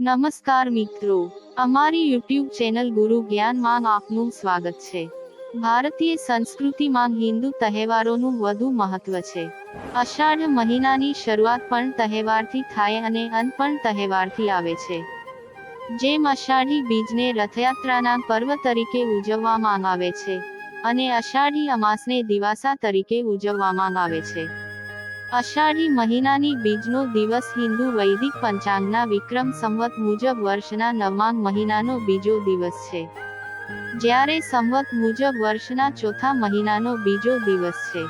નમસ્કાર મિત્રો, અમારી યુટ્યુબ ચેનલ ગુરુ જ્ઞાનમાં આપનું સ્વાગત છે. ભારતીય સંસ્કૃતિમાં હિન્દુ તહેવારોનું વધુ મહત્વ છે. અષાઢ મહિનાની શરૂઆત પણ તહેવારથી થાય અને અંત પણ તહેવારથી આવે છે. જેમ અષાઢી બીજને રથયાત્રાના પર્વ તરીકે ઉજવવામાં આવે છે, અને અષાઢી અમાસને દિવાસા તરીકે ઉજવવામાં આવે છે. અષાઢી મહિનાની બીજનો દિવસ હિન્દુ વૈદિક પંચાંગના વિક્રમ સંવત મુજબ વર્ષના નવમાંગ મહિનાનો બીજો દિવસ છે. જ્યારે સંવત મુજબ વર્ષના ચોથા મહિનાનો બીજો દિવસ છે.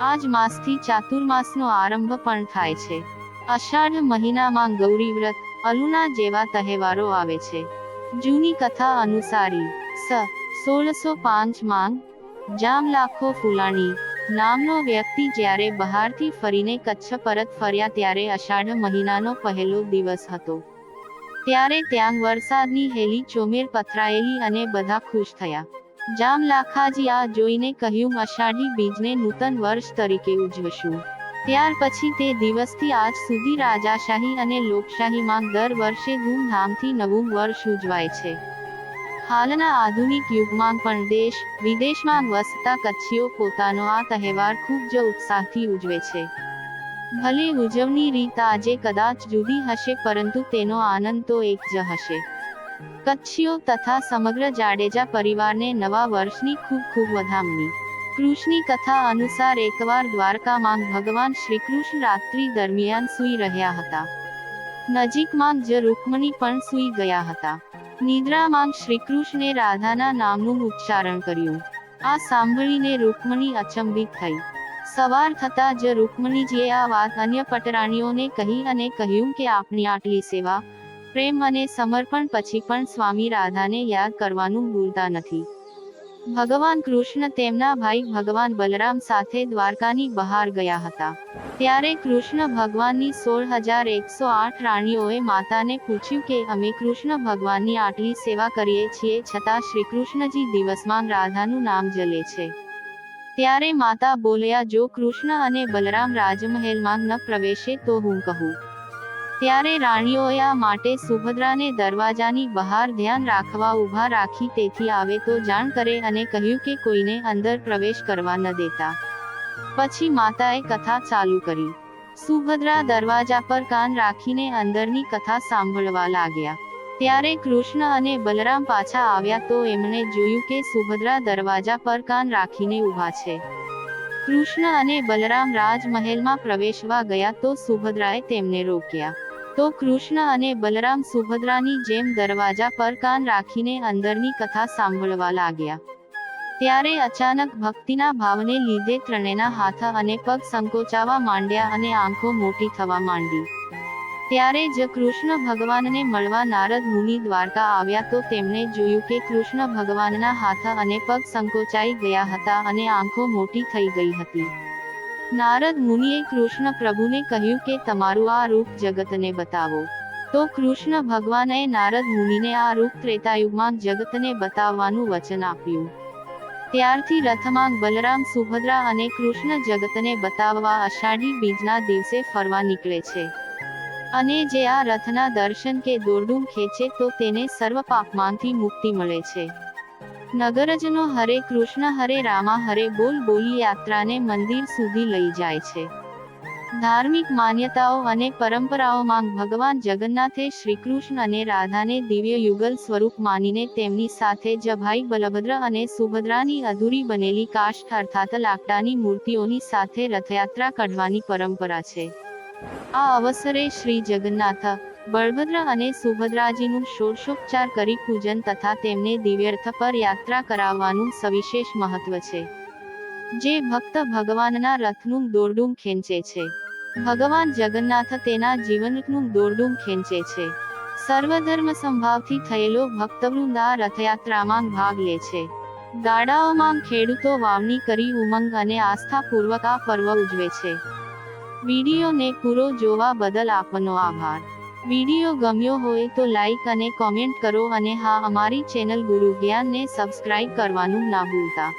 આજ માસથી ચાતુર્માસનો આરંભ પણ થાય છે. અષાઢ મહિનામાં ગૌરી વ્રત, અલુના જેવા તહેવારો આવે છે. જૂની કથા અનુસારી, સ, સોળસો પાંચ માંગ, જામ લાખો ફુલાણી નામનો વ્યક્તિ જ્યારે બહારથી ફરીને કચ્છ પરત ફર્યા ત્યારે અષાઢ મહિનાનો પહેલો દિવસ હતો. ત્યારે ત્યાં વરસાદની હેલી ચોમેર પથરાયેલી અને બધા ખુશ થયા. જામલાખાજી આ જોઈને કહ્યું, અષાઢી બીજને નૂતન વર્ષ તરીકે ઉજવશું. ત્યાર પછી તે દિવસથી આજ સુધી રાજાશાહી અને લોકશાહીમાં દર વર્ષે ધૂમધામથી નવું વર્ષ ઉજવાય છે. હાલના આધુનિક યુગમાં પણ દેશ, વિદેશમાં વસતા કચ્છીઓ પોતાનો આ તહેવાર ખૂબ જ ઉત્સાહથી ઉજવે છે. ભલે ઉજવણી રીત આજે કદાચ જુદી હશે, પરંતુ તેનો આનંદ તો એક જ હશે. કચ્છીઓ તથા સમગ્ર જાડેજા પરિવારને નવા વર્ષની ખૂબ ખૂબ વધામણી. કૃષ્ણની કથા અનુસાર એકવાર દ્વારકામાં ભગવાન શ્રીકૃષ્ણ રાત્રિ દરમિયાન સૂઈ રહ્યા હતા. નજીકમાં જ રૂકમણી પણ સૂઈ ગયા હતા. નિદ્રામાં શ્રીકૃષ્ણે રાધાના નામનું ઉચ્ચારણ કર્યું. આ સાંભળીને રૂકમણી અચંબિત થઈ. સવાર થતા જ રૂકમણીજીએ આ વાત અન્ય પટરાણીઓને કહી અને કહ્યું કે આપની આટલી સેવા, પ્રેમ અને સમર્પણ પછી પણ સ્વામી રાધાને યાદ કરવાનું ભૂલતા નથી. ભગવાન કૃષ્ણ તેમના ભાઈ ભગવાન બલરામ સાથે દ્વારકાની બહાર ગયા હતા. ત્યારે કૃષ્ણ ભગવાનની સોળ હજાર એકસો આઠ રાણીઓએ માતાને પૂછ્યું કે અમે કૃષ્ણ ભગવાનની આટલી સેવા કરીએ છીએ છતાં શ્રી કૃષ્ણજી દિવસમાં રાધાનું નામ જલે છે. ત્યારે માતા બોલ્યા, જો કૃષ્ણ અને બલરામ રાજમહેલમાં ન પ્રવેશે તો હું કહું. ત્યારે રાણીઓએ માટે સુભદ્રાને દરવાજાની બહાર ધ્યાન રાખવા ઊભા રાખી તેથી આવે તો જાણ કરે અને કહ્યું કે કોઈને અંદર પ્રવેશ કરવા ન દેતા. પછી માતાએ કથા ચાલુ કરી. સુભદ્રા દરવાજા પર કાન રાખીને અંદરની કથા સાંભળવા લાગ્યા. ત્યારે કૃષ્ણ અને બલરામ પાછા આવ્યા તો એમણે જોયું કે સુભદ્રા દરવાજા પર કાન રાખીને ઊભા છે. કૃષ્ણ અને બલરામ રાજમહેલમાં પ્રવેશવા ગયા તો સુભદ્રાએ તેમને રોક્યા. તો કૃષ્ણ અને બલરામ સુભદ્રાની જેમ દરવાજા પર કાન રાખીને અંદરની કથા સાંભળવા લાગ્યા. ત્યારે અચાનક ભક્તિના ભાવને લીધે ત્રણેના હાથ અને પગ સંકોચાવા માંડ્યા અને આંખો મોટી થવા માંડી. ત્યારે જ કૃષ્ણ ભગવાનને મળવા નારદ મુનિ દ્વારકા આવ્યા તો તેમણે જોયું કે કૃષ્ણ ભગવાનના હાથ અને પગ સંકોચાઈ ગયા હતા અને આંખો મોટી થઈ ગઈ હતી. નારદ મુનિએ કૃષ્ણ પ્રભુને કહ્યું કે તમારું આ રૂપ જગતને બતાવો. તો કૃષ્ણ ભગવાને નારદ મુનિને આ રૂપ ત્રેતાયુગમાં જગતને બતાવવાનું વચન આપ્યું. ત્યારથી રથમાં બલરામ, સુભદ્રા અને કૃષ્ણ જગતને બતાવવા અષાઢી બીજના દિવસે ફરવા નીકળે છે. અને જે આ રથના દર્શન કે દોરડું ખેંચે તો તેને સર્વ પાપમાંથી મુક્તિ મળે છે. નગરજનો હરે કૃષ્ણ, હરે રામા, હરે બોલ, બોલી યાત્રાને મંદિર સુધી લઈ જાય છે. ધાર્મિક માન્યતાઓ અને પરંપરાઓમાં ભગવાન જગન્નાથે શ્રીકૃષ્ણ અને રાધાને દિવ્ય યુગલ સ્વરૂપ માનીને તેમની સાથે જ ભાઈ બલભદ્ર અને સુભદ્રાની અધૂરી બનેલી કાષ્ઠ અર્થાત લાકડાની મૂર્તિઓની સાથે રથયાત્રા કાઢવાની પરંપરા છે. આ અવસરે શ્રી જગન્નાથ બળભદ્ર અને સુભદ્રાજીનું ષોડશોપચાર કરી પૂજન તથા તેમને દિવ્યર્થ પર યાત્રા કરાવવાનું સવિશેષ મહત્વ છે. જે ભક્ત ભગવાનના રથનું દોરડું ખેંચે છે. ભગવાન જગન્નાથ તેના જીવનનું દોરડું ખેંચે છે. સર્વધર્મ સંભાવથી થયેલો ભક્તવૃંદ આ રથયાત્રામાં ભાગ લે છે. ગાડાઓમાં ખેડૂતો વાવણી કરી ઉમંગ અને આસ્થાપૂર્વક આ પર્વ ઉજવે છે. વિડીયોને પૂરો જોવા બદલ આપનો આભાર. વીડિયો ગમ્યો હોય તો લાઈક અને કોમેન્ટ કરો અને હા, અમારી ચેનલ ગુરુ જ્ઞાનને સબસ્ક્રાઇબ કરવાનું ના ભૂલતા.